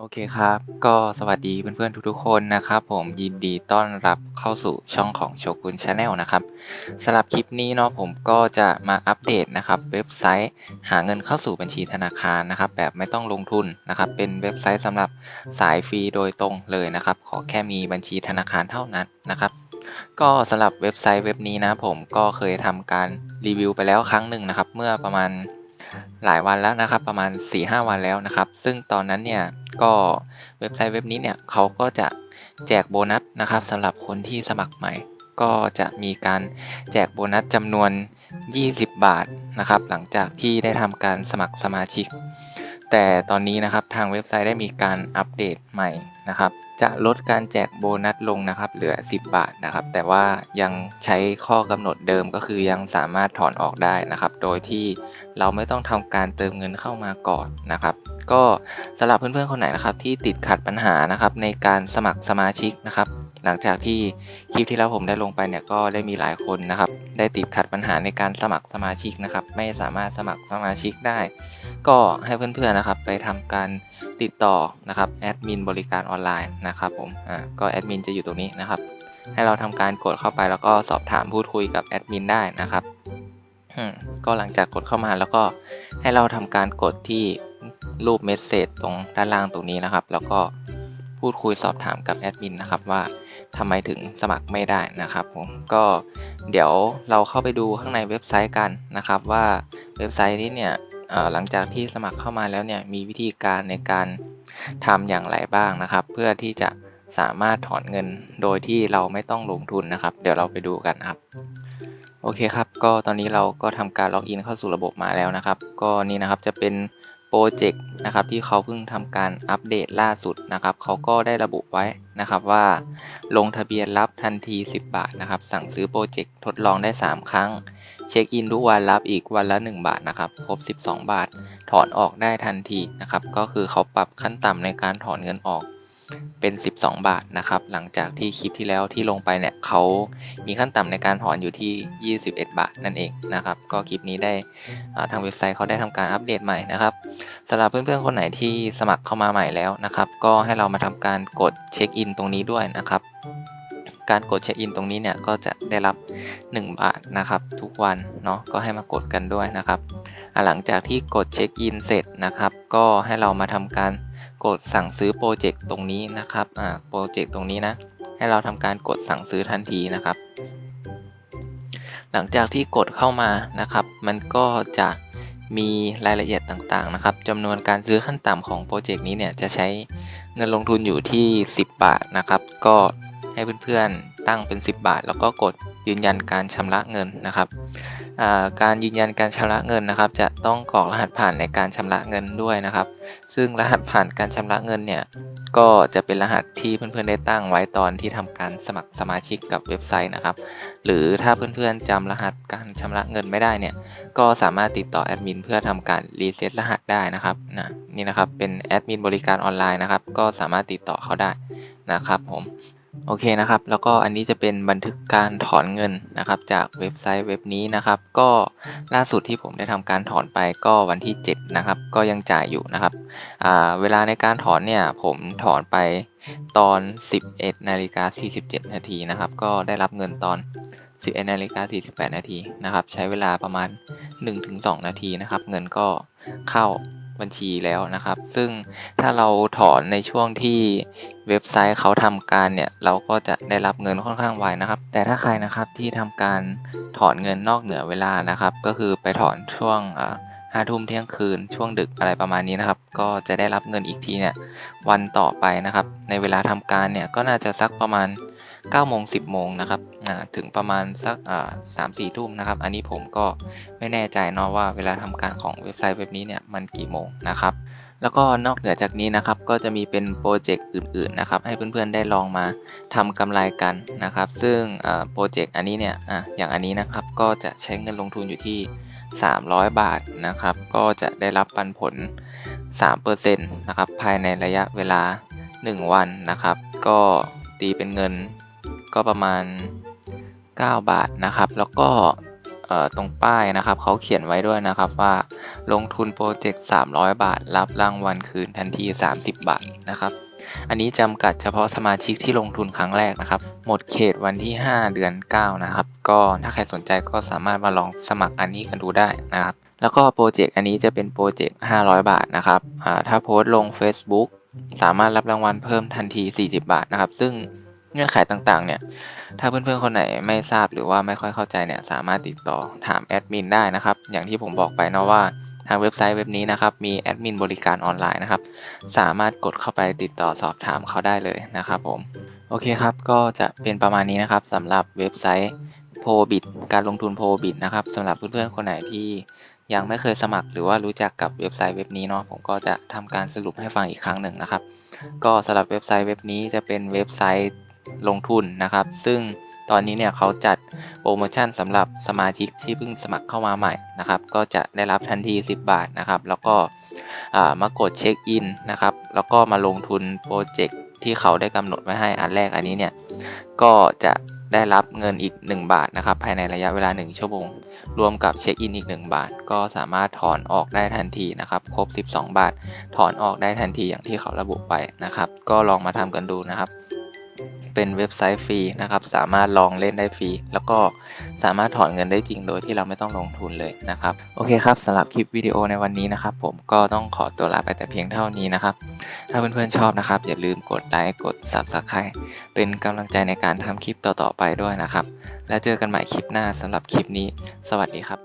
โอเคครับ ก็สวัสดีเพื่อนๆทุกๆคนนะครับ ผมยินดีต้อนรับเข้าสู่ช่องของโชกุนชาแนลนะครับสำหรับคลิปนี้เนาะผมก็จะมาอัปเดตนะครับ เว็บไซต์หาเงินเข้าสู่บัญชีธนาคารนะครับ แบบไม่ต้องลงทุนนะครับ เป็นเว็บไซต์สำหรับสายฟรีโดยตรงเลยนะครับ ขอแค่มีบัญชีธนาคารเท่านั้นนะครับก็สำหรับเว็บไซต์เว็บนี้นะผมก็เคยทำการรีวิวไปแล้วครั้งหนึ่งนะครับ เมื่อประมาณ หลายวันแล้วนะครับ ประมาณ 4-5 วันแล้วนะครับ ซึ่งตอนนั้นเนี่ยก็เว็บไซต์เว็บนี้เนี่ยเขาก็จะแจกโบนัสนะครับสำหรับคนที่สมัครใหม่ ก็จะมีการแจกโบนัสจำนวน 20 บาทนะครับ หลังจากที่ได้ทำการสมัครสมาชิก แต่ตอนนี้นะครับทางเว็บไซต์ได้มีการอัปเดตใหม่นะครับ จะลดการแจกโบนัสลงนะครับ เหลือ 10 บาทนะครับ แต่ว่ายังใช้ข้อกำหนดเดิมก็คือยังสามารถถอนออกได้นะครับ โดยที่เราไม่ต้องทำการเติมเงินเข้ามาก่อนนะครับ ก็สำหรับเพื่อนๆคนไหนนะครับ ที่ติดขัดปัญหานะครับ ในการสมัครสมาชิกนะครับ หลังจากที่คลิปที่แล้วผมได้ลงไปเนี่ยก็ได้มีหลายคนนะครับ ได้ติดขัดปัญหาในการสมัครสมาชิกนะครับ ไม่สามารถสมัครสมาชิกได้ ก็ให้เพื่อนๆนะครับ ไปทำการ ติดต่อนะครับแอดมินบริการออนไลน์นะครับผมอ่าก็แอดมินจะอยู่ตรงนี้นะครับ ให้เราทำการกดเข้าไปแล้วก็สอบถามพูดคุยกับแอดมินได้นะครับก็หลังจากกดเข้ามาแล้วก็ให้เราทำการกดที่รูปเมสเซจตรงด้านล่างตรงนี้นะครับ แล้วก็พูดคุยสอบถามกับแอดมินนะครับว่าทำไมถึงสมัครไม่ได้นะครับผมก็เดี๋ยวเราเข้าไปดูข้างในเว็บไซต์กันนะครับ ว่าเว็บไซต์นี้เนี่ย หลังจากที่สมัครเข้ามาแล้วเนี่ยมีวิธีการในการทำอย่างไรบ้างนะครับ เพื่อที่จะสามารถถอนเงินโดยที่เราไม่ต้องลงทุนนะครับ เดี๋ยวเราไปดูกันครับ โอเคครับ ก็ตอนนี้เราก็ทำการล็อกอินเข้าสู่ระบบมาแล้วนะครับ ก็นี่นะครับจะเป็น โปรเจกต์นะครับที่เขาเพิ่งทำการอัปเดตล่าสุดนะครับเขาก็ได้ระบุไว้นะครับว่า ลงทะเบียนรับทันที 10 บาทนะครับ สั่งซื้อโปรเจกต์ทดลองได้ 3 ครั้ง เช็คอินทุกวันรับอีกวันละ 1 บาทนะครับ ครบ 12 บาท ถอนออกได้ทันทีนะครับ ก็คือเขาปรับขั้นต่ำในการถอนเงินออก เป็น 12 บาทนะครับ หลังจากที่คลิปที่แล้วที่ลงไปเนี่ยเขามีขั้นต่ำในการถอนอยู่ที่ 21 บาทนั่นเองนะครับ ก็คลิปนี้ได้ทางเว็บไซต์เขาได้ทำการอัปเดตใหม่นะครับสำหรับเพื่อนๆคนไหนที่สมัครเข้ามาใหม่แล้วนะครับ ก็ให้เรามาทำการกดเช็คอินตรงนี้ด้วยนะครับ การกดเช็คอินตรงนี้เนี่ยก็จะได้รับ 1 บาทนะครับ ทุกวันเนาะก็ให้มากดกันด้วยนะครับหลังจากที่กดเช็คอินเสร็จนะครับ ก็ให้เรามาทำการ กดสั่งซื้อโปรเจกต์ตรงนี้นะครับอ่าโปรเจกต์ตรงนี้นะ ให้เราทำการกดสั่งซื้อทันทีนะครับ หลังจากที่กดเข้ามานะครับ มันก็จะมีรายละเอียดต่างๆนะครับจำนวนการซื้อขั้นต่ำของโปรเจกต์นี้เนี่ยจะใช้เงินลงทุนอยู่ที่ 10 บาทนะครับ ก็ให้เพื่อนๆ ตั้งเป็น 10 บาท แล้วก็กดยืนยันการชำระเงินนะครับการยืนยันการชำระเงินนะครับ จะต้องกรอกรหัสผ่านในการชำระเงินด้วยนะครับ ซึ่งรหัสผ่านการชำระเงินเนี่ยก็จะเป็นรหัสที่เพื่อนๆได้ตั้งไว้ตอนที่ทำการสมัครสมาชิกกับเว็บไซต์นะครับ หรือถ้าเพื่อนๆจำรหัสการชำระเงินไม่ได้เนี่ยก็สามารถติดต่อแอดมินเพื่อทำการรีเซ็ตรหัสได้นะครับนะนี่นะครับเป็นแอดมินบริการออนไลน์นะครับ ก็สามารถติดต่อเขาได้นะครับผม โอเคนะครับ แล้วก็อันนี้จะเป็นบันทึกการถอนเงินนะครับ จากเว็บไซต์เว็บนี้นะครับ ก็ล่าสุดที่ผมได้ทำการถอนไปก็วันที่ 7 นะครับ ก็ยังจ่ายอยู่นะครับเวลาในการถอนเนี่ยผมถอนไปตอน 11นาฬิกา47 นาทีนะครับ ก็ได้รับเงินตอน 11นาฬิกา48 นาทีนะครับ ใช้เวลาประมาณ 1-2 นาทีนะครับ เงินก็เข้า บัญชีแล้วนะครับ ซึ่งถ้าเราถอนในช่วงที่เว็บไซต์เขาทำการเนี่ย เราก็จะได้รับเงินค่อนข้างไวนะครับ แต่ถ้าใครนะครับที่ทำการถอนเงินนอกเหนือเวลานะครับ ก็คือไปถอนช่วงห้าทุ่มเที่ยงคืนช่วงดึกอะไรประมาณนี้นะครับ ก็จะได้รับเงินอีกทีเนี่ยวันต่อไปนะครับ ในเวลาทำการเนี่ยก็น่าจะสักประมาณ 9โมง10 โมงนะครับถึงประมาณสักสามสี่ทุ่มนะครับ อันนี้ผมก็ไม่แน่ใจเนาะว่าเวลาทำการของเว็บไซต์เว็บนี้เนี่ยมันกี่โมงนะครับ แล้วก็นอกเหนือจากนี้นะครับก็จะมีเป็นโปรเจกต์อื่นๆนะครับให้เพื่อนๆได้ลองมาทำกำไรกันนะครับ ซึ่งโปรเจกต์อันนี้เนี่ยออย่างอันนี้นะครับก็จะใช้เงินลงทุนอยู่ที่ 300 บาทนะครับ ก็จะได้รับปันผล 3%นะครับภายในระยะเวลา 1 วันนะครับ ก็ตีเป็นเงิน ก็ประมาณ 9 บาทนะครับ แล้วก็ตรงป้ายนะครับเขาเขียนไว้ด้วยนะครับว่าลงทุนโปรเจกต์ 300 บาท รับรางวัลคืนทันที 30 บาทนะครับ อันนี้จำกัดเฉพาะสมาชิกที่ลงทุนครั้งแรกนะครับ หมดเขตวันที่ 5 เดือน 9 นะครับ ก็ถ้าใครสนใจก็สามารถมาลองสมัครอันนี้กันดูได้นะครับ แล้วก็โปรเจกต์อันนี้จะเป็นโปรเจกต์500 บาทนะครับถ้าโพสต์ลง Facebook สามารถรับรางวัลเพิ่มทันที 40 บาทนะครับ ซึ่ง เงื่อนไขต่างๆ เนี่ย ถ้าเพื่อนๆ คนไหนไม่ทราบหรือว่าไม่ค่อยเข้าใจเนี่ย สามารถติดต่อถามแอดมินได้นะครับ อย่างที่ผมบอกไปเนาะว่าทางเว็บไซต์เว็บนี้นะครับ มีแอดมินบริการออนไลน์นะครับ สามารถกดเข้าไปติดต่อสอบถามเขาได้เลยนะครับผม โอเคครับ ก็จะเป็นประมาณนี้นะครับสำหรับเว็บไซต์โพบิ t การลงทุนโพบิ t นะครับสำหรับเพื่อนๆ คนไหนที่ยังไม่เคยสมัครหรือว่ารู้จักกับเว็บไซต์เว็บนี้เนาะผมก็จะทำการสรุปให้ฟังอีกครั้งหนึ่งนะครับ ก็สำหรับเว็บไซต์เว็บนี้จะเป็นเว็บไซต์ ลงทุนนะครับ ซึ่งตอนนี้เนี่ยเขาจัดโปรโมชั่นสำหรับสมาชิกที่เพิ่งสมัครเข้ามาใหม่นะครับ ก็จะได้รับทันที 10 บาทนะครับ แล้วก็มากดเช็คอินนะครับ แล้วก็มาลงทุนโปรเจกต์ที่เขาได้กำหนดไว้ให้อันแรกอันนี้เนี่ยก็จะได้รับเงินอีก 1 บาทนะครับภายในระยะเวลา 1 ชั่วโมง รวมกับเช็คอินอีก 1 บาท ก็สามารถถอนออกได้ทันทีนะครับ ครบ 12 บาท ถอนออกได้ทันทีอย่างที่เขาระบุไปนะครับ ก็ลองมาทำกันดูนะครับ เป็นเว็บไซต์ฟรีนะครับ สามารถลองเล่นได้ฟรี แล้วก็สามารถถอนเงินได้จริงโดยที่เราไม่ต้องลงทุนเลยนะครับ โอเคครับสำหรับคลิปวิดีโอในวันนี้นะครับ ผมก็ต้องขอตัวลาไปแต่เพียงเท่านี้นะครับ ถ้าเพื่อนๆชอบนะครับ อย่าลืมกดไลค์กด Subscribe เป็นกำลังใจในการทำคลิปต่อๆไปด้วยนะครับ แล้วเจอกันใหม่คลิปหน้าสำหรับคลิปนี้ สวัสดีครับ